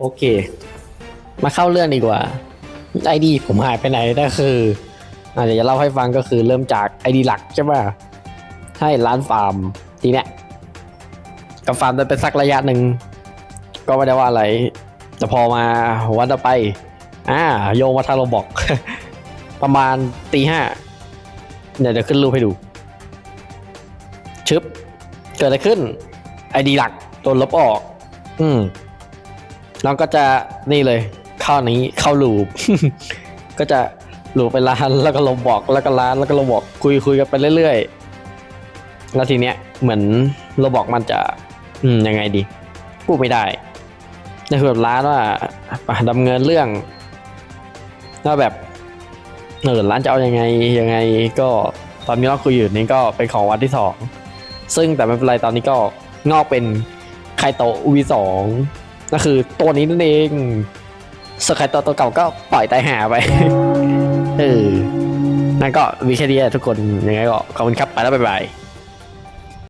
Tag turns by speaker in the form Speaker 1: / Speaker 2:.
Speaker 1: โอเค มาเข้าเรื่องดีกว่าไอดีผมหายไปไหนก็คืออาจจะเล่าให้ฟังก็คือเริ่มจากไอดีหลักใช่ป่ะให้ร้านฟาร์มทีเนี้ยก็ฟาร์มได้ไปสักระยะหนึ่ง ก็ไม่ได้ว่าอะไร แต่พอมาวันต่อไป อ่า โยงมาทางโรบอก ประมาณตีห้าเดี๋ยวเดี๋ยวขึ้นรูปให้ดู ชึบ เกิดอะไรขึ้น ไอดีหลักโดนลบออก อืม น้องก็จะนี่เลย เข้านี้เข้าลูป ก็จะลูปไปร้านแล้วก็ลบบอกแล้วก็ร้านแล้วก็ลบบอกคุยคุยกันไปเรื่อยๆแล้วทีเนี้ยเหมือนลบบอกมันจะอืมยังไงดีพูดไม่ได้ในคือแบบร้านว่าอะดำเนินเรื่องว่าแบบเออร้านจะเอายังไงยังไงก็ตอนนี้เราคุยอยู่นี่ก็เป็นของวันที่สองซึ่งแต่ไม่เป็นไรตอนนี้ก็งอกเป็นไคโตะวีสอง ก็คือตัวนี้นั่นเองส่วนไคโตะตัวเก่าก็ปล่อยตายหาไปเออนั่นก็วิแค่นี้แหละทุกคนยังไงก็ขอบคุณครับไปแล้วบ๊ายบาย